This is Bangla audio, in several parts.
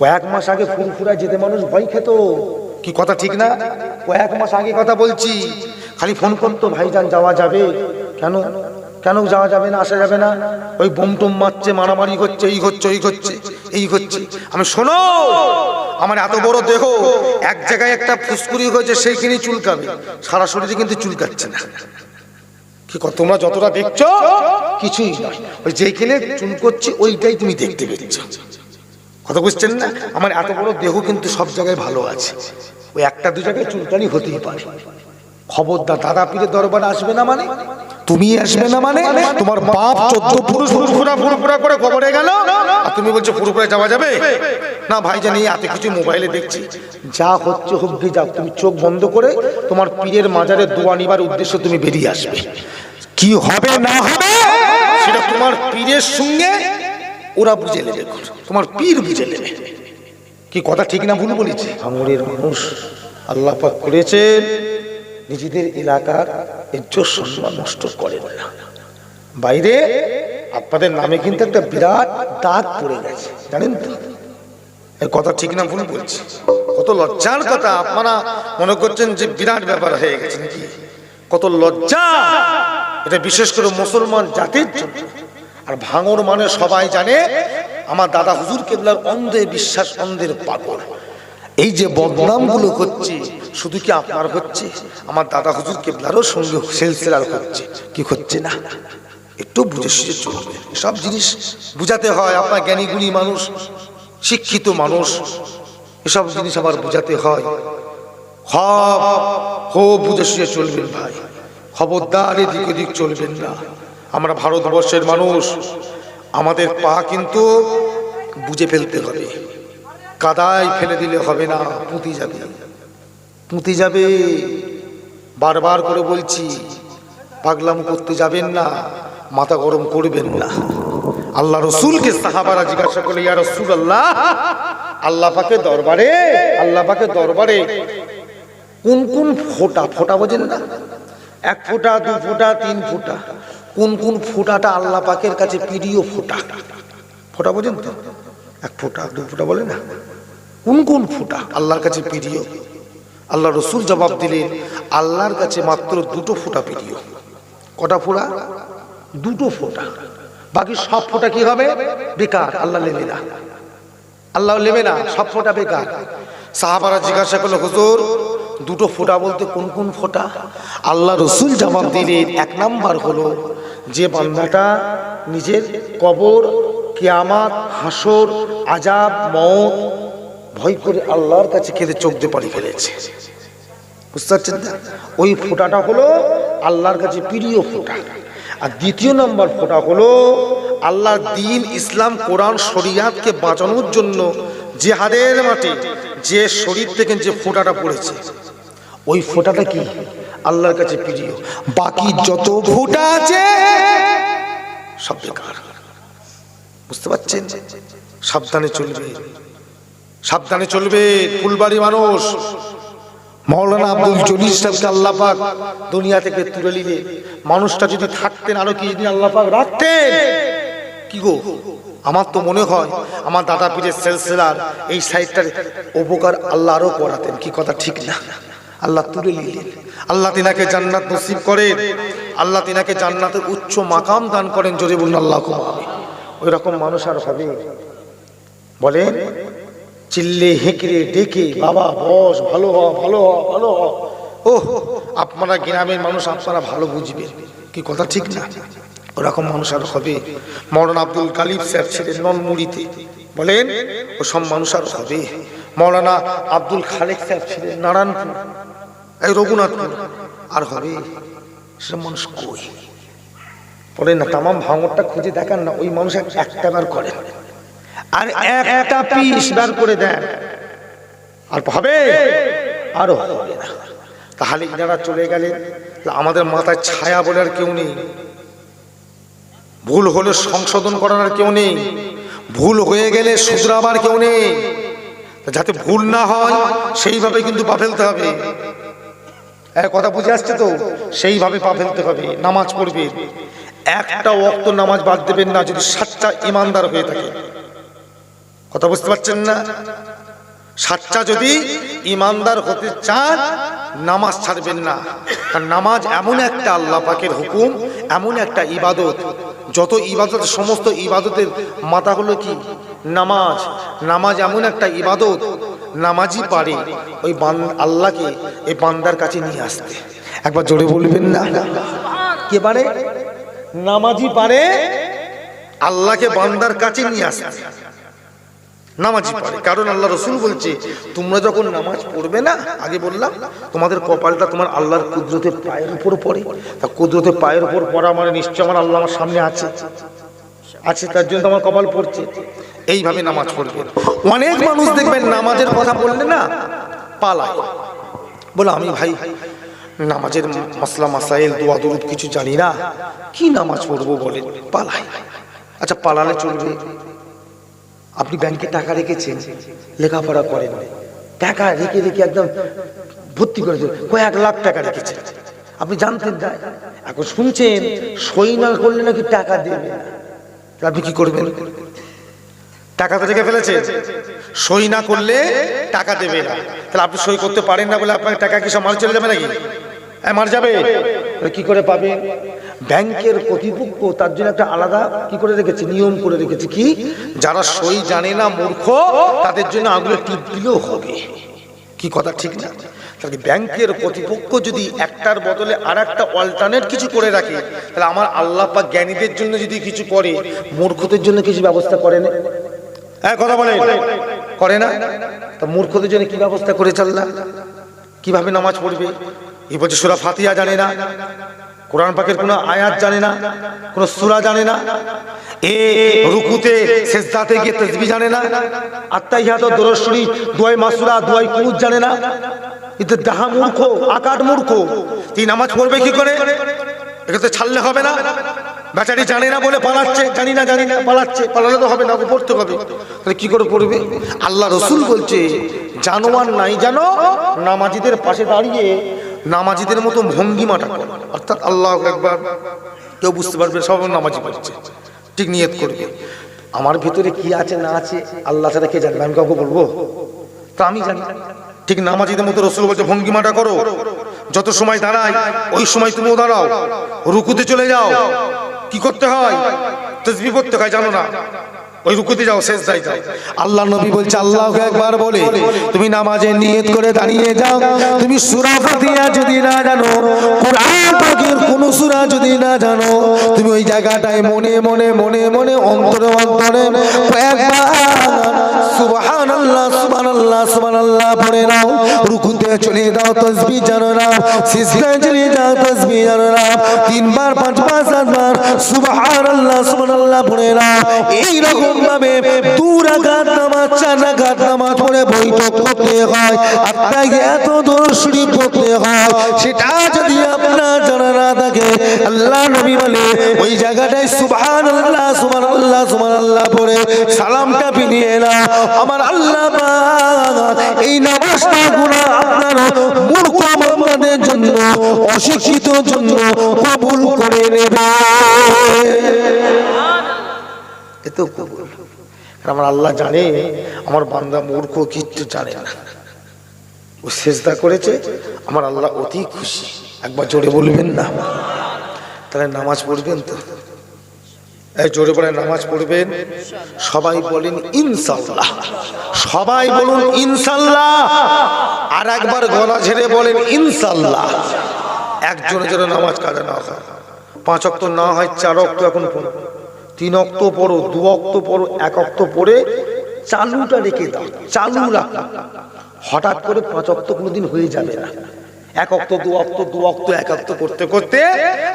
কয়েক মাস আগে ফুরফুরা যেতে মানুষ ভয় খেত। কি কথা ঠিক না? কয়েক মাস আগে কথা বলছি। খালি ফোন করতো ভাইজান, যাওয়া যাবে। কেন? কেন যাওয়া যাবে না, আসা যাবে না? ওই বোম টোম মারছে, মারামারি করছে, এই হচ্ছে ওই হচ্ছে এই হচ্ছে আমি শোনো, আমার এত বড় দেহ, এক জায়গায় একটা ফুসকুড়ি হয়েছে, সেইখানেই চুলকাবে। সারা শরীরে কিন্তু চুলকাচ্ছে না। কি তোমরা যতটা দেখছ, কিছুই নয়। ওই যেখানে চুল করছে, ওইটাই তুমি দেখতে পেয়েছ। কথা বুঝছেন না? আমার এত বড় দেহ কিন্তু সব জায়গায় ভালো আছে। ওই একটা, দু জায়গায় চুলকানি হতেই পারে। খবরদার দাদা পীরের দরবারে আসবে না মানে? তুমি আসবে না মানে? তোমার বাপ চোদ্দ পুরুষ ফুরফুরা ফুরফুরা করে খবরে গেল, আর তুমি বলছো ফুরফুরা যাওয়া যাবে? না ভাই জানি এত কিছু মোবাইলে দেখছি। যা হচ্ছে গে যাও। তুমি চোখ বন্ধ করে তোমার পীরের মাজারে দোয়া নিবার উদ্দেশ্য তুমি বেরিয়ে আসবে। কি হবে, না হবে, সেটা তোমার পীরের সঙ্গে ওরা বুঝে নেবে তোমার পীর বুঝে নেবে কি কথা ঠিক না ভুল বলেছি? ভাঙড়ের মানুষ আল্লাহ পাক করেছেন নিজেদের এলাকার ইজ্জত সম্মান নষ্ট করেন না। বাইরে আপনাদের নামে কিন্তু একটা বিরাট দাগ পড়ে গেছে জানেন তো? এর কথা ঠিক না ভুল বলছি। কত লজ্জার কথা আপনারা মনে করছেন যে বিরাট ব্যাপার হয়ে গেছে নাকি? কত লজ্জা! এটা বিশেষ করে মুসলমান জাতির জন্য। আর ভাঙর মানে সবাই জানে, আমার দাদা হুজুর কেবলার অন্ধে বিশ্বাস, অন্ধের পাগল। এই যে বদনামগুলো হচ্ছে শুধু কি আপনার হচ্ছে? আমার দাদা হুজুর কেবলারও সঙ্গে সেলসেলার হচ্ছে কি হচ্ছে না? একটু বুঝে সুঝে চলবে। সব জিনিস বুঝাতে হয়, আপনার জ্ঞানী গুণী মানুষ, শিক্ষিত মানুষ। এসব জিনিস আবার বুঝাতে হয়। হব হো বুঝে শুয়ে চলবেন ভাই। খবরদার এদিক ওদিক চলবেন না। আমরা ভারতবর্ষের মানুষ, আমাদের পা কিন্তু বুঝে ফেলতে হবে। কাদায় ফেলে দিলে হবে না, পুঁতি যাবে। পুঁতি যাবে, বারবার করে বলছি, পাগলাম করতে যাবেন না, মাথা গরম করবেন না। আল্লাহ রসুলকে সাহাবারা জিজ্ঞাসা করলে, ইয়া রসুল আল্লাহ আল্লাহ পাকে দরবারে, আল্লাহ পাকে দরবারে কোন কোন ফোঁটা ফোঁটা বোঝেন না? এক ফোঁটা, দু ফোঁটা, তিন ফোঁটা। কোন কোন ফোঁটাটা আল্লাহ পাকের কাছে প্রিয় ফোঁটা? ফোঁটা বোঝেন তো? এক ফোঁটা, দু ফোঁটা বলে না? কোন কোন ফোঁটা আল্লাহর কাছে প্রিয়? আল্লাহ রসুল জবাব দিলেন, আল্লাহর কাছে মাত্র দুটো ফোঁটা প্রিয়। কটা ফোঁটা দুটো ফোঁটা। বাকি সব ফোঁটা কি হবে? বেকার, আল্লাহ নেবে না। আল্লাহ নেবে না, সব ফোঁটা বেকার। সাহাবারা জিজ্ঞাসা করল, হুজুর, দুটো ফোঁটা বলতে কোন কোন ফোঁটা? আল্লাহ রসুল জবাব দিলেন, এক নাম্বার হলো যে বান্দাটা নিজের কবর, কিয়ামাত হাসর আজাব মত ভয় করে আল্লাহর কাছে কেঁদে চোখ দিয়ে পাড়ি ফেলেছে। বুঝতে পারছেন ওই ফোঁটাটা হলো আল্লাহর কাছে প্রিয় ফোঁটা। আর দ্বিতীয় নম্বর ফোঁটা হলো আল্লাহর দিন ইসলাম, কোরআন, শরিয়াতকে বাঁচানোর জন্য যে জেহাদের মাঠে যে শরীর থেকে যে ফোঁটাটা পড়েছে। ওই ফোঁটাটা কি? আল্লাহর কাছে প্রিয়। বাকি যত ফোঁটা আছে, সব বেকার। বুঝতে পারছেন? সাবধানে চলবে। সাবধানে চলবে ফুলবাড়ি মানুষ। মৌলানা আব্দুল জলিল সাহেবকে আল্লাহ পাক দুনিয়া থেকে তুলে নিলে মানুষটা যদি থাকতেন, আরও কিছুদিন আল্লাহ পাক রাখতেন? কি গো? আমার তো মনে হয়, আমার দাদা পীরের সেলসেলার এই সাইডটার উপকার আল্লাহ আরও করাতেন। কি কথা ঠিক না? আল্লাহ তুলে নিলেন আল্লাহ তিনাকে জান্নাত নসিব করেন। আল্লাহ তিনাকে জান্নাতের উচ্চ মাকাম দান করেন, জোরে বলুন আল্লাহ ওই রকম মানুষ আর হবে। বলেন, চিল্লে, হেঁকড়ে, ডেকে, বাবা, বস, ভালো হ ভালো হ ভালো হ ও আপনারা গ্রামের মানুষ, আপনারা ভালো বুঝবেন। কি কথা ঠিক না? ওরকম মানুষ আর হবে। মরণ আব্দুল কালিব স্যার ছিলেন নলমুড়িতে বলেন ও সব মানুষ আর হবে। মৌলানা আব্দুল খালেক স্যার ছিলেন নারায়ণপুর, এই রঘুনাথপুর। আর হবে সে মানুষ কই? বলেন না, তামাম ভাঙরটা খুঁজে দেখান না, ওই মানুষ এক- একটা বার করেন। আর একটা পিস বার করে দেন। আর হবে? আরও হবে না। তাহলে ইনারা চলে গেলেন। আমাদের মাথায় ছায়া বলে আর কেউ নেই। ভুল হলে সংশোধন করার কেউ নেই। ভুল হয়ে গেলে শুধরাবার কেউ নেই। যাতে ভুল না হয়, সেইভাবে কিন্তু পা ফেলতে হবে। কথা বুঝে আসছে তো? সেইভাবে পা ফেলতে হবে, নামাজ পড়বে। একটা ওক্ত নামাজ বাদ দেবেন না, যদি সাতটা ইমানদার হয়ে থাকে। কথা বুঝতে পারছেন না? সাতটা যদি ইমানদার হতে চান, নামাজ ছাড়বেন না। কারণ নামাজ এমন একটা আল্লাহ পাকের হুকুম, এমন একটা ইবাদত। যত ইবাদত, সমস্ত ইবাদতের মাথা হলো কি? নামাজ। নামাজ এমন একটা ইবাদত, নামাজই পারে ওই আল্লাহকে এই বান্দার কাছে নিয়ে আসতে। একবার জোরে বলবেন না? কে পারে? নামাজি পারে, আল্লাহকে বান্দার কাছে নিয়ে আসতে। নামাজি পারে। কারণ আল্লাহ রসুল বলছে, তোমরা যখন নামাজ পড়বে না, আগে বললাম, তোমাদের কপালটা তোমার আল্লাহর কুদরতের পায়ের উপর পড়ে। তা কুদরতের পায়ের উপর পড়া মানে নিশ্চয় আমার আল্লাহ আমার সামনে আছে। আছে, তার জন্য তো আমার কপাল পড়ছে। এইভাবে নামাজ পড়বে। অনেক মানুষ দেখবেন নামাজের কথা বললে না পালায়। বলে, আমি ভাই, নামাজের মশলা মাসাইল, দোয়া, দরুদ কিছু জানি না। কি নামাজ পড়ব বলে পালাই আচ্ছা পালালে চলবে। আপনি ব্যাংকে টাকা রেখেছেন, লেখাপড়া করেন। টাকা রেখে রেখে একদম ভর্তি করেছেন কয়েক লাখ টাকা রেখেছেন। আপনি জানতেন না। এখন শুনছেন, সই না করলে নাকি টাকা দেবে আপনি কি করবেন? টাকা তো রেখে ফেলেছে। সই না করলে টাকা দেবে না। তাহলে আপনি সই করতে পারেন না বলে আপনার টাকা কি সব মার চলে যাবে নাকি? হ্যাঁ মার যাবে। কি করে পাবে? ব্যাংকের কর্তৃপক্ষ তার জন্য একটা আলাদা কি করে রেখেছে? নিয়ম করে রেখেছে কি? যারা সই জানে না, মূর্খ, তাদের জন্য আগুলো টিপ দিলেও হবে। কি কথা ঠিক না? তাহলে ব্যাংকের কর্তৃপক্ষ যদি একটার বদলে আর একটা অল্টারনেট কিছু করে রাখে, তাহলে আমার আল্লাহ পাক জ্ঞানীদের জন্য যদি কিছু করে, মূর্খদের জন্য কিছু ব্যবস্থা করে না হ্যাঁ কথা বলে করে না? তা মূর্খদের জন্য কি ব্যবস্থা করে চাল্লা কীভাবে নামাজ পড়বে? এই বলছে সুরা ফাতিয়া জানে না। কোরআন পাকের কোনো আয়াত জানে না। কোনো সুরা জানে না। এ রুকুতে শেষদাতে গিয়ে তসবি জানে না। আত্মাইহাত দরশ্বরী দুয়াই মাসুরা দুয়াই কুনুত জানে না। এতে দাহা মূর্খ আকাট মূর্খ। তুই নামাজ পড়বে কি করে? একে ছাড়লে হবে না। বেচারি জানে না বলে পালাচ্ছে, জানি না জানি না, পালাচ্ছে, পালালে তো হবে না, ওকে পড়তে হবে। তাহলে কি করে পড়বে? আল্লাহ রসুল বলছে, জানোয়ার নাই জানো, নামাজিদের পাশে দাঁড়িয়ে নামাজিদের মতো ভঙ্গিমাটা করো। অর্থাৎ আল্লাহ একবার কেউ বুঝতে পারবে সব নামাজি পড়ছে। ঠিক নিয়ত করবে। আমার ভিতরে কি আছে, না আছে, আল্লাহ ছাড়া কে জানবে আমি কাউকে বলব? তা আমি জানি। ঠিক নামাজিদের মতো রসুল বলছে, ভঙ্গিমাটা করো। যত সময় দাঁড়ায়, ওই সময় তুমিও দাঁড়াও। রুকুতে চলে যাও। কি করতে হয়? তসবি করতে হয়, জানো না? ওই রুকুতে যাও শেষ যাই যাও। আল্লাহ নবী বলছে, আল্লাহকে একবার বলে, তুমি নামাজে নিয়ত করে দাঁড়িয়ে যাও। তুমি সূরা ফাতিহা যদি না জানো, কোরআন পাকের কোন সূরা যদি না জানো, তুমি ওই জায়গাটায় মনে মনে মনে মনে, অন্তরে অন্তরে কয়েকবার সুবহানাল্লাহ সুবহানাল্লাহ সুবহানাল্লাহ পড়ে নাও। রুকুতে চলে দাও তাসবিহ জানো না। সিজদায় চলে যাও তাসবিহ জানো না। তিনবার, পাঁচবার, সাতবার সুবহানাল্লাহ সুবহানাল্লাহ পড়ে না এই রকম ভাবে দু রাকাত নামাজ চার রাকাত নামাজ পড়ে বৈঠক করতে হয়। আপনাকে এত দোষ হয়। সেটা যদি আপনার জানা না থাকে আল্লাহ নবী বলে, ওই জায়গাটায় সুবহানাল্লাহ সুবহানাল্লাহ সুবহানাল্লাহ পড়ে সালামটা ফিরিয়ে না আমার আল্লাহ এই নামাজটা গুনাহ আপনার মূর্খ বান্দাদের জন্য, অশিক্ষিত জন্য কবুল করে নেবে। এতো কবুল। আমার আল্লাহ জানে, আমার বান্দা মূর্খ, কিচ্ছু জানে না। ও সেজদা করেছে, আমার আল্লাহ অতি খুশি। একবার জোরে বলবেন না। তাহলে নামাজ পড়বেন তো? জোরে বলে নামাজ পড়বেন? সবাই বলেন, ইনশাল্লাহ। সবাই বলুন, ইনশাল্লাহ। আর একবার গলা ঝেড়ে বলেন, ইনশাল্লাহ। একজনের জন্য নামাজ কাজে না হয়। পাঁচ অক্ত না হয়, চার অক্ত এখন পড়ো তিন অক্ত পড়ো, দু অক্ত পড়ো, এক অক্ত পড়ে চালুটা রেখে দাও, চালু রাখো। হঠাৎ করে পাঁচ অক্ত কোনোদিন হয়ে যাবে না। এক অক্ত, দু অক্ত দু অক্ত, এক অক্ত করতে করতে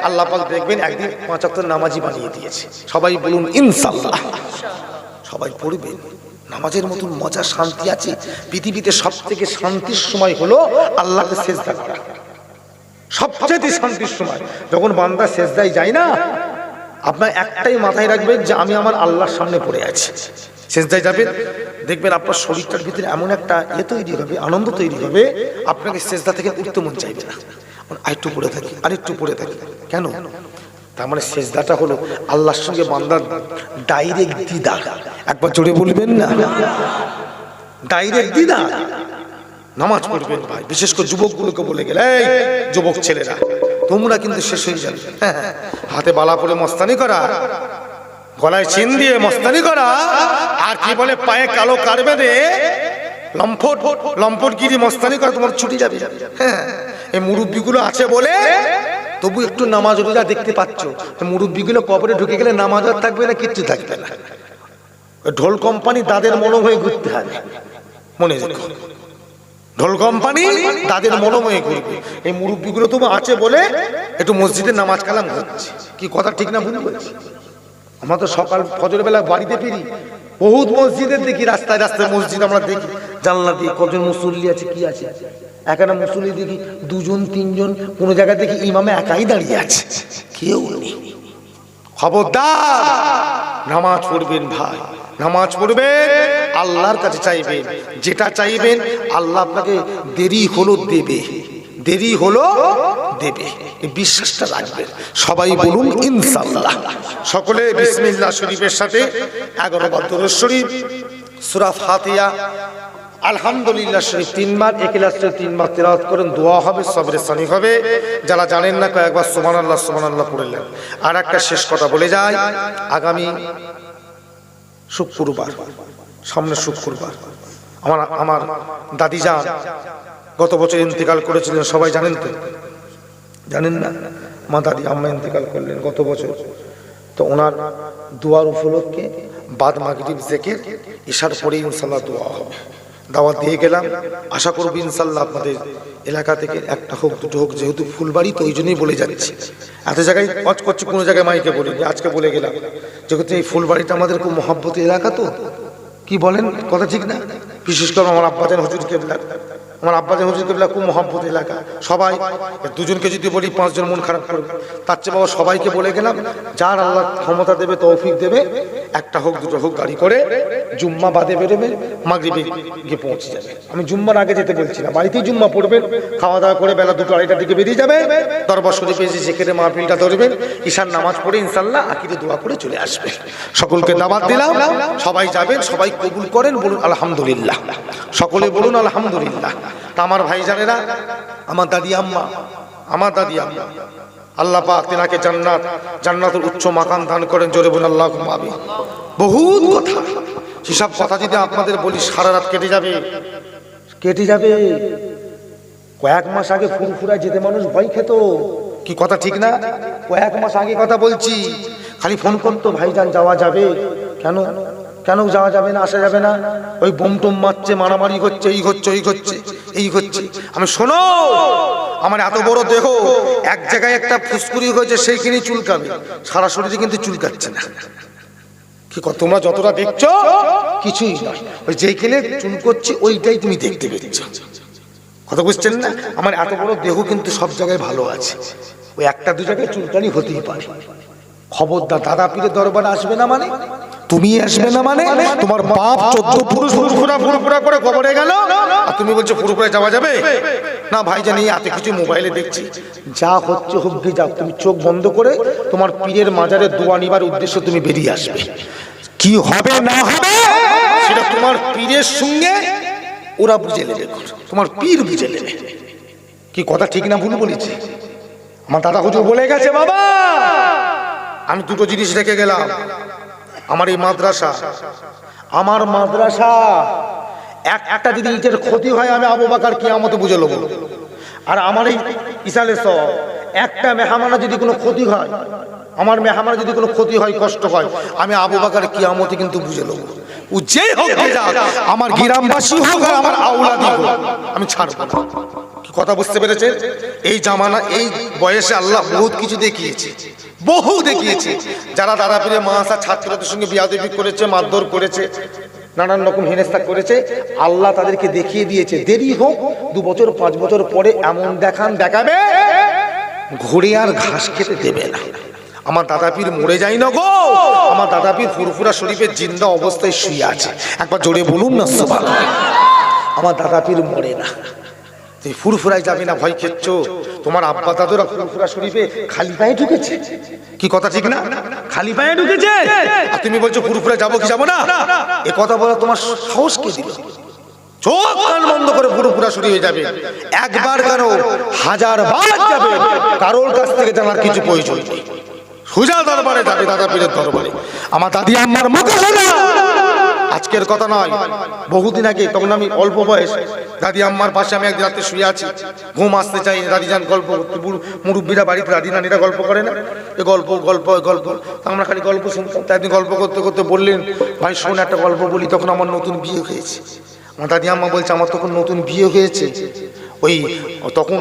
আল্লাহ পাক দেখবেন একদিন পাঁচ অক্ত নামাজি বানিয়ে দিয়েছে। সবাই বলুন ইনশাল্লাহ সবাই পড়বেন। নামাজের মতন মজা, শান্তি আছে। পৃথিবীতে সব থেকে শান্তির সময় হলো আল্লাহকে সেজদা করা। সবচেয়ে শান্তির সময়। যখন বান্দা সেজদায় যায় না, আপনার একটাই মাথায় রাখবেন যে আমি আমার আল্লাহর সামনে পড়ে আছি। সেজদায় যাবেন দেখবেন আপনার শরীরটার ভিতরে এমন একটা এ তৈরি হবে আনন্দ তৈরি হবে আপনাকে সেজদা থেকে উঠতে মন চাইবে না। আরেকটু পড়ে থাকি আরেকটু পড়ে থাকি। কেন? তার মানে সেজদাটা হলো আল্লাহর সঙ্গে বান্দার ডাইরেক্ট দিদা একবার জোরে বলবেন না? ডাইরেক্ট দিদা নামাজ পড়বেন ভাই বিশেষ করে যুবকগুলোকে বলে গেলে যুবক ছেলেরা তোমরা কিন্তু শেষ হয়ে যাবে। হ্যাঁ, হ্যাঁ, হাতে বালা করে মস্তানি করা। গলায় চিন দিয়ে মস্তানি করা। আর কি বলে পায়ে কালো কার বেঁধে লম্ফট লম্ফটগিরি মস্তানি করা তোমার ছুটি যাবে। হ্যাঁ এই মুরব্বিগুলো আছে বলে তবু একটু নামাজ রোজা দেখতে পাচ্ছ। মুরব্বিগুলো কবরে ঢুকে গেলে নামাজ আর থাকবে না কিচ্ছু থাকবে না। ঢোল কোম্পানি তাদের মনে হয়ে ঘুরতে হবে। মনে রেখো। ঢোল কোম্পানি তাদের মনোময় করবে এই মুরব্বিগুলো তবু আছে বলে একটু মসজিদে নামাজ কালাম হচ্ছে। কি কথা ঠিক না ভুল বলছি? আমরা তো সকাল ফজর বেলা বাড়িতে ফিরি। বহুত মসজিদের দেখি, রাস্তায় রাস্তায় মসজিদ আমরা দেখি। জানলা দিয়ে কজন মুসল্লি আছে, কি আছে? এখানে মুসল্লি দেখি, দুজন, তিনজন, কোনো জায়গায় দেখি ইমামে একাই দাঁড়িয়ে আছে। কেউ নেই। খবরদার! নামাজ পড়বেন ভাই, নামাজ পড়বেন, আল্লাহর কাছে চাইবেন। যেটা চাইবেন, আল্লাহ আপনাকে দেরি হলো দেবে। দেরি হলো দেবে। এই বিশ্বাসটা রাখবেন সবাই বলুন ইনশাল্লাহ সকলে বিসমিল্লাহ শরীফের সাথে এগারো বার দরুদ শরীফ সূরা ফাতিহা। আলহামদুলিল্লাহ শরীফ তিনবার একিলাস তিনবার তেলাওয়াত করেন দোয়া হবে সবরে সানি হবে। যারা জানেন না কয়েকবার সোমান আল্লাহ সুমান আল্লাহ পড়লেন আর একটা শেষ কথা বলে যায় আগামী শুক্রবার সামনে শুক্রবার। আমার আমার দাদি যান গত বছর ইন্তেকাল করেছিলেন, সবাই জানেন তো? জানেন না? মা দাদি আম্মা ইন্তেকাল করলেন গত বছর। তো ওনার দুয়ার উপলক্ষে বাদ মাগরিব জেকের ইশার পরে ইনশাল্লাহ দোয়া হবে। দাওয়াত দিয়ে গেলাম। আশা করব ইনশাল্লাহ আপনাদের এলাকা থেকে একটা হোক, দুটো হোক, যেহেতু ফুলবাড়ি তো ওই জন্যই বলে যাচ্ছি। এত জায়গায় পচ করছি, কোনো জায়গায় মাইকে বলি আজকে বলে গেলাম। যেহেতু এই ফুলবাড়িটা আমাদের খুব মহাব্বতের এলাকা তো, কি বলেন? কথা ঠিক না? বিশেষ করে আমার আব্বাজান হুজুর কেবলা আমার আব্বাজান হুজুর খুব মহাব্বত এলাকা। সবাই দুজনকে যদি বলি পাঁচজন মন খারাপ করবে তার চেয়ে বাবা সবাইকে বলে গেলাম, যার আল্লাহ ক্ষমতা দেবে, তৌফিক দেবে, একটা হোক, দুটো হোক, গাড়ি করে জুম্মা বাদে বেরোবে, মাগরিবে গিয়ে পৌঁছে যাবে। আমি জুম্মার আগে যেতে বলছি না, বাড়িতেই জুম্মা পড়বেন খাওয়া দাওয়া করে বেলা দুটো আড়াইটার দিকে বেরিয়ে যাবে, দরবার শরীফে এসে সেখানে মাহফিলটা ধরবেন ঈশান নামাজ পড়ে ইনশাল্লাহ আকিরে দোয়া করে চলে আসবে। সকলকে দাবাত দিলাম, সবাই যাবেন, সবাই কবুল করেন, বলুন আলহামদুলিল্লাহ। সকলে বলুন আলহামদুলিল্লাহ। তা আমার ভাই জানেরা আমার দাদি আম্মা আমার দাদি আম্মা। আল্লাহ পাক তেনাকে জান্নাত জান্নাতের উচ্চ মাকাম দান করেন জোরে বলুন আল্লাহ আমি বহুত কথা। সেসব কথা যদি আপনাদের বলি সারা রাত কেটে যাবে। কেটে যাবে। কয়েক মাস আগে ফুরফুরা যেতে মানুষ ভয় খেত। কি কথা ঠিক না? কয়েক মাস আগে কথা বলছি। খালি ফোন করতো ভাইজান যাওয়া যাবে। কেন? কেন যাওয়া যাবে না আসা যাবে না? ওই বোম টোম মারছে মারামারি হচ্ছে এই হচ্ছে ওই হচ্ছে এই হচ্ছে। আমি শোনো, আমার এত বড় দেহ, এক জায়গায় একটা ফুসকুরি হয়েছে, সেইখানেই চুলকাবে। সারা শরীরে কিন্তু চুলকাচ্ছে না। কি তোমরা যতটা দেখছ, কিছুই নয় ওই যেখানে চুল করছি, ওইটাই তুমি দেখতে পেয়েছ। কথা বুঝছেন না? আমার এত বড় দেহ কিন্তু সব জায়গায় ভালো আছে। ওই একটা, দু জায়গায় চুলকানি হতেই পারে। খবরদার, দাদা পীরের দরবার আসবে না মানে? তুমি আসবে না মানে? তোমার বাপ চোদ্দ পুরুষ ফুরফুরা ফুরফুরা করে কবরে গেল। আর তুমি বলছো ফুরফুরে যাওয়া যাবে? না ভাই জানি এত কিছু মোবাইলে দেখছি। যা হচ্ছে হোক গে যাও, তুমি চোখ বন্ধ করে তোমার পীরের মাজারে দোয়া নিবার উদ্দেশ্যে তুমি বেরিয়ে আসবে। কি হবে, না হবে? সেটা তোমার পীরের সঙ্গে ওরা বুঝে নেবে। তোমার পীর বুঝে নেবে। কি কথা ঠিক না ভুল বলেছি? আমার দাদা হুজুর বলে গেছে, বাবা! আমি দুটো জিনিস রেখে গেলাম। আমার এই মাদ্রাসা। আমার মাদ্রাসা এক একটা যদি ইটের ক্ষতি হয়, আমি আবু বাকার কিয়ামতে বুঝে নেব আর আমার এই ইসালে সব, একটা মেহমানা যদি কোনো ক্ষতি হয়, আমার মেহমানা যদি কোনো ক্ষতি হয়, কষ্ট হয়, আমি আবু বাকার কিয়ামতে কিন্তু বুঝে নেব যেই হোক আমার গ্রামবাসী হোক আমার আউলাদি হোক, আমি ছাড়বো না। কথা বুঝতে পেরেছে এই জামানা, এই বয়সে আল্লাহ বহুত কিছু দেখিয়েছে। বহু দেখিয়েছে। যারা দাদা পীরে মাসা ছাত্রদের সঙ্গে বিয়াদবি করেছে, মারধর করেছে, নানান রকম হেনস্থা করেছে, আল্লাহ তাদেরকে দেখিয়ে দিয়েছে, দেরি হোক, দু বছর, পাঁচ বছর পরে এমন দেখান, দেখাবে। ঘুরে আর ঘাস খেতে দেবে না। আমার দাদা পীর মরে যাই না গো। আমার দাদা পীর ফুরফুরা শরীফের জিন্দা অবস্থায় শুয়ে আছে। একবার জোরে বলুন না, সুবহানাল্লাহ। আমার দাদা পীর মরে না। তুই ফুরফুরাই যাবি না, ভয় খেচ্ছ তোমার আব্বা দাদুরা ফুরফুরা শরীফে খালি পায়ে ঢুকেছে। কি কথা ঠিক না? খালি পায়ে ঢুকেছে? আর তুমি বলছো ফুরফুরা যাব কি যাব না? এ কথা বলা তোমার সাহস কে দিল? চোখ কান বন্ধ করে পুরোপুরা শুরু হয়ে যাবে। একবার কেন হাজার বার যাবে। কারোর কাছ থেকে জানার কিছু প্রয়োজন সুজা দরবারে যাবে দাদা পীরের দরবারে। আমার দাদি আমার মুখে আজকের কথা নয়, বহুদিন আগে, তখন আমি অল্প বয়স। দাদি আম্মার পাশে আমি একদিন রাত্রে শুয়ে আছি। ঘুম আসতে চাই, দাদি যান গল্প মুরব্বীরা বাড়িতে দাদি নানিরা গল্প করে না? এ গল্প গল্প গল্প। আমরা খালি গল্প শুনতাম। তাই একদিন গল্প করতে করতে বললেন, ভাই, শোন একটা গল্প বলি, তখন আমার নতুন বিয়ে হয়েছে। আমার দাদি আম্মা বলছে, আমার তখন নতুন বিয়ে হয়েছে। ওই, তখন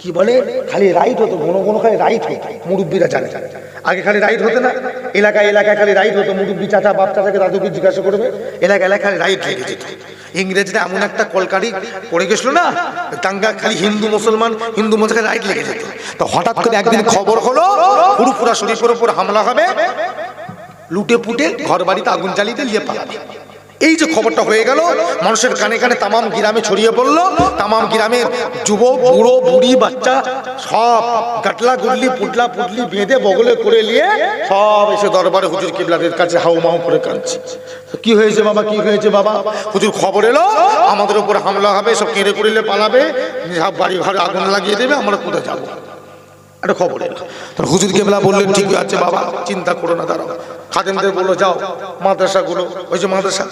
কি বলে? খালি রাইট হতো কোনো কোনো খালি রাইড হতো, মুরব্বীরা জানে জানে। আগে খালি রাইড হতো না? এলাকায় এলাকায় খালি রাইড হতো, মুরব্বী চাচা, বাপ চাচাকে দাদুকে জিজ্ঞাসা করবে এলাকা এলাকায় রাইড লেগে যেত ইংরেজরা এমন একটা কলকারি পড়ে গেছিল না? দাঙ্গা, খালি হিন্দু, মুসলমান হিন্দু মুসলমান রাইড লেগে যেত। তো হঠাৎ করে একদিন খবর হলো, পুরুপুরা শরীফের উপর হামলা হবে। লুটে পুটে ঘর বাড়িতে আগুন জ্বালিয়ে দিয়ে পালাবে। এই যে খবরটা হয়ে গেল, মানুষের কানে কানে তামাম গ্রামে ছড়িয়ে পড়ল, তামাম গ্রামের যুবক, বুড়ো, বুড়ি, বাচ্চা, সব গাটলা গুডলি পুটলা পুটলি বেঁধে বগলে করে নিয়ে সব এসে দরবারে হুজুর কিবলাদের কাছে হাউ মাউ করে কাঁদছে। কি হয়েছে বাবা, কি হয়েছে বাবা? হুজুর খবর এলো, আমাদের উপর হামলা হবে, সব কেড়ে করিলে পালাবে, সব বাড়ি ঘরে আগুন লাগিয়ে দেবে, আমরা কোথায় যাব? একটা খবর এলো। তখন হুজুর কেবলা বললেন, ঠিক আছে বাবা, চিন্তা করো না, দাঁড়াও। খাদেমদের বলল যাও, মাদ্রাসাগুলো, ওই যে মাদ্রাসা,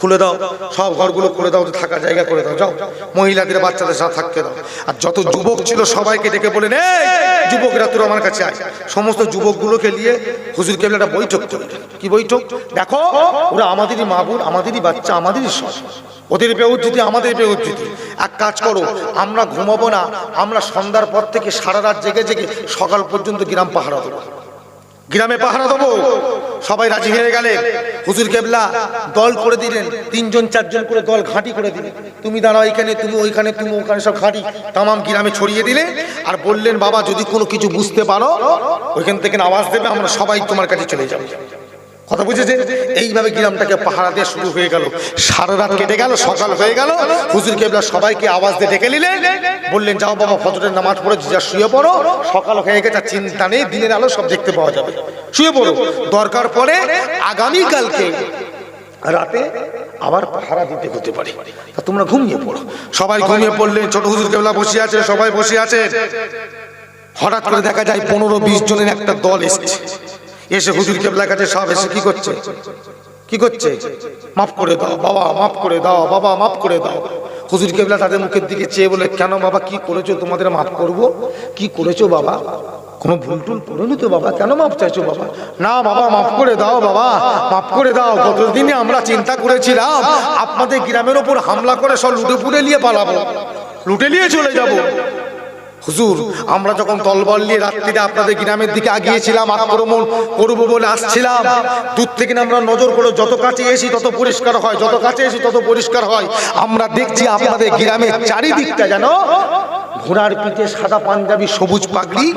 খুলে দাও। সব ঘরগুলো করে দাও থাকার জায়গা করে দাও। যাও, মহিলাদের, বাচ্চাদের সাথে থাকতে দাও। আর যত যুবক ছিল, সবাইকে ডেকে বলেন এই, যুবকরা, তোর আমার কাছে আয়। সমস্ত যুবকগুলোকে নিয়ে হুজুর কেবলা একটা বৈঠক করলেন। কি বৈঠক? দেখো, ওরা আমাদেরই মাবুর আমাদেরই বাচ্চা, আমাদেরই সব। ওদের বেউজ্জিতি আমাদের বেউজ্জিতি এক কাজ করো, আমরা ঘুমাবো না, আমরা সন্ধ্যার পর থেকে সারা রাত জেগে জেগে সকাল পর্যন্ত গ্রাম পাহারা দেবো। গ্রামে পাহারা দেবো। সবাই রাজি হয়ে গেলে হুজুর কেবলা দল করে দিলেন, তিনজন চারজন করে দল ঘাঁটি করে দিলেন। তুমি দাঁড়াও এখানে, তুমি ওইখানে, তুমি ওখানে সব ঘাঁটি। তামাম গ্রামে ছড়িয়ে দিলে আর বললেন, বাবা, যদি কোনো কিছু বুঝতে পারো, ওইখান থেকে আওয়াজ দেবে, আমরা সবাই তোমার কাছে চলে যাব। কথা বুঝেছে? এইভাবে গ্রামটাকে পাহারা দিয়ে শুরু হয়ে গেল। সারা রাত কেটে গেল সকাল হয়ে গেল। হুজুর কেবলা সবাইকে আওয়াজ দিয়ে ডেকে নিলেন। বললেন যাও বাবা ফজরের নামাজ পড়ে যা শুয়ে পড়ো। সকাল হয়ে গেছে চিন্তা নেই দিনের আলো সব দেখতে পাওয়া যাবে। শুয়ে পড়ো। দরকার পড়ে আগামী কালকে রাতে আবার পাহারা দিতে হতে পারে। তা তোমরা ঘুমিয়ে পড়ো। সবাই ঘুমিয়ে পড়লেন ছোট হুজুর কেবলা বসে আছে সবাই বসে আছে হঠাৎ করে দেখা যায় পনেরো বিশ জনের একটা দল এসছে। এসে হুজুর কেবলা কাছে সব এসে কি করছে? কি করছে? মাফ করে দাও, বাবা, মাফ করে দাও, বাবা, মাফ করে দাও। হুজুর কেবলা তাদের মুখের দিকে চেয়ে বলে, কেন বাবা, কি করেছ? তোমাদের মাফ করব? কি করেছ বাবা? কোনো ভুল টুল করেনি তো বাবা? কেন মাফ চাইছো বাবা? না বাবা, মাফ করে দাও বাবা, মাফ করে দাও। গতদিনে আমরা চিন্তা করেছিলাম, আপনাদের গ্রামের ওপর হামলা করে সব লুটে পুড়ে নিয়ে পালাবো। লুটে নিয়ে চলে যাব। হুজুর, আমরা যখন তলবল নিয়ে রাত্রিতে আপনাদের গ্রামের দিকে আগিয়েছিলাম, আক্রমণ করব বলে আসছিলাম। দূর থেকে আমরা নজর করে যত কাছে এসি তত পরিষ্কার হয়, যত কাছে এসি তত পরিষ্কার হয়। আমরা দেখছি আপনাদের গ্রামের চারিদিকটা যেন ঘোড়ার পিঠে সাদা পাঞ্জাবি, সবুজ পাগড়ি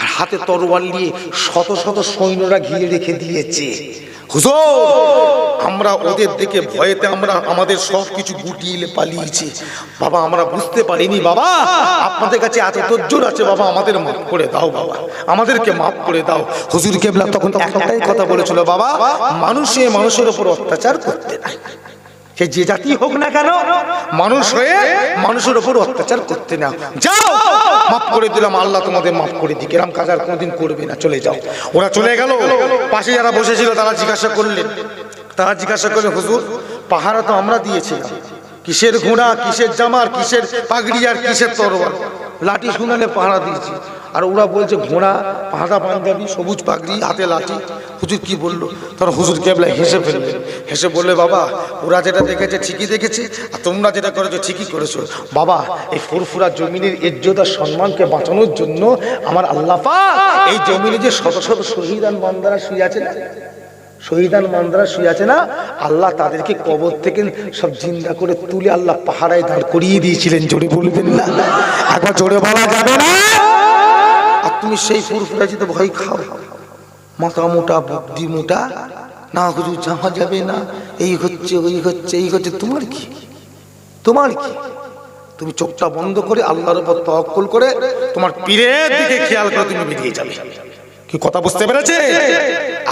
আর হাতে তরোয়াল নিয়ে শত শত সৈন্যরা ঘিরে রেখে দিয়েছে। হুজুর, আমরা ওদের দেখে ভয়েতে আমরা আমাদের সব কিছু গুটিয়ে পালিয়েছি। বাবা, আমরা বুঝতে পারিনি বাবা। আপনাদের কাছে এত তজ্জোর আছে বাবা, আমাদের মাফ করে দাও বাবা। আমাদেরকে মাফ করে দাও। হুজুর কেবলা তখন একটাই কথা বলেছিল, বাবা, মানুষে মানুষের ওপর অত্যাচার করতে নাই। সে যে জাতি হোক না কেন, মানুষ হয়ে মানুষের ওপর অত্যাচার করতে না। যাও, মাফ করে দিলাম, আল্লাহ তোমাদের মাফ করে দিই এরম কাজ আর কোনোদিন করবে না, চলে যাও। ওরা চলে গেল, পাশে যারা বসেছিল, তারা জিজ্ঞাসা করলেন। তারা জিজ্ঞাসা করলেন, হুজুর, পাহারা তো আমরা দিয়েছিলাম। কিসের ঘোড়া, কিসের জামার, কিসের পাগড়ি আর কিসের তরোয়ার লাঠি শুনালে পাহারা দিয়েছি। আর ওরা বলছে, ঘোড়া পাহাড়া পাঞ্জাবি, সবুজ পাগড়ি, হাতে লাঠি। হুজুর কি বলল? তখন হুজুর কেবলা হেসে ফেলবে হেসে বললে, বাবা, ওরা যেটা দেখেছে ঠিকই দেখেছে, আর তোমরা যেটা করেছ ঠিকই করেছ। বাবা, এই ফুরফুরা জমিনের ইজ্জত আর সম্মানকে বাঁচানোর জন্য আমার আল্লাহ পাক এই জমিনে যে শত শত শহীদ শহীদান বান্দারা শুয়ে আছে না শহীদান মান্দারা শুয়ে আছে না, আল্লাহ তাদেরকে কবর থেকে সব জিন্দা করে তুলে আল্লাহ পাহাড়ায় দাঁড় করিয়ে দিয়েছিলেন, জোরে বলবেন না? একবার জোরে বলা যাবে না? আর তুমি সেই ফুরফুরাজিতে ভয় খাও। মাথা মোটা, বুদ্ধি মোটা, না হুজুর জামা যাবে না, এই হচ্ছে, ওই হচ্ছে, এই হচ্ছে, তোমার কি? তোমার কি? তুমি চোখটা বন্ধ করে আল্লাহর উপর তওয়াক্কুল করে তোমার পীরের দিকে খেয়াল করে তুমি বেরিয়ে যাবে। কি কথা বুঝতে পেরেছে?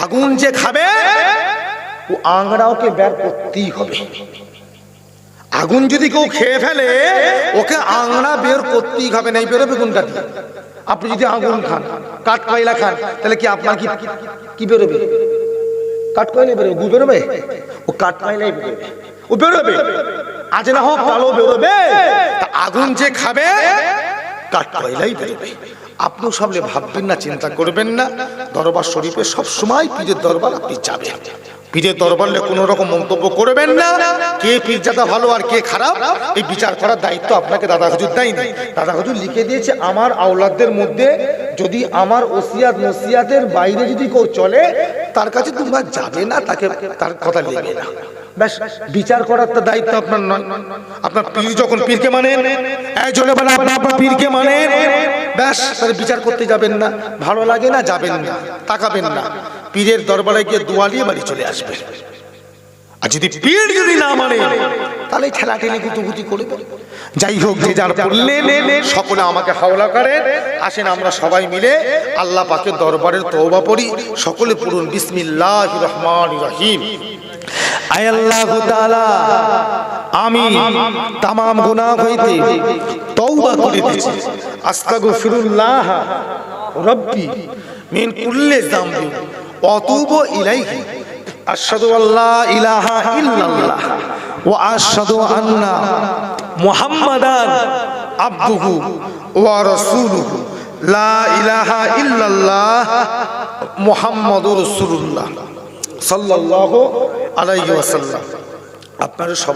আগুন যে খাবে, ও আংড়াওকে বের করতেই হবে। আগুন যদি কেউ খেয়ে ফেলে, ওকে আংড়া বের করতেই হবে। না এই বেরোবে কোনটা দিয়ে? আপনি যদি আগুন খান কাঠ কয়লা খান, তাহলে কি আপনার কি কি বেরোবে? কাঠ কয়লা বেরোবে, গু বেরোবে? ও কাঠ কয়লাই বেরোবে। ও বেরোবে। আজ না হোক কালো বেরোবে। আগুন যে খাবে কয়লাই বেরোবে। আপনিও সামনে ভাববেন না, চিন্তা করবেন না। দরবার শরীফে সবসময় পীরের দরবার আপনি যাবেন। পীরের দরবারে কোনো রকম মন্তব্য করবেন না। কে পীরজাদা ভালো আর কে খারাপ, এই বিচার করার দায়িত্ব আপনাকে দাদা হুজুর দেয়নি। দাদা হুজুর লিখে দিয়েছে, আমার আওলাদদের মধ্যে যদি আমার ওসিয়াত, নসিয়াতের বাইরে যদি কেউ চলে, তার কাছে তোমরা যাবে না, তাকে, তার কথা লেগে না। ব্যাস, বিচার করার তো দায়িত্ব আপনার নয়। আপনার পীর যখন পীরকে মানেন এই জন্য বলে আপনার আপনার পীরকে মানেন ব্যাস, তাহলে বিচার করতে যাবেন না। ভালো লাগে না, যাবেন না, তাকাবেন না। পীরের দরবারে গিয়ে দোয়া নিয়ে বাড়ি চলে আসবেন। আর যদি পীর যদি না মানে তাহলে ঠেলা ঠেলে গুতুগুতি করবে যাই হোক, যে যার পড়লেন সকলে আমাকে হাওলা করে। আসেন আমরা সবাই মিলে আল্লাহ পাকের দরবারের তওবা পড়ি। সকলে পড়ুন বিসমিল্লাহ রহমান রহিম। আমি তামাম গুনাহ হইতে তওবা করিতেছি আস্তাগফিরুল্লাহ রব্বি মিন কুল্লি যামবি ওয়াতুবু ইলাইহি। আশহাদু আল্লা ইলাহা ইল্লাল্লাহ ওয়া আশহাদু আন্না মুহাম্মাদান আবদুহু ওয়া রাসূলুহু। লা ইলাহা ইল্লাল্লাহ মুহাম্মাদুর রাসূলুল্লাহ। সাল্লাল্লাহু আলাইহি ওয়াসাল্লাম। আপনারা সবাই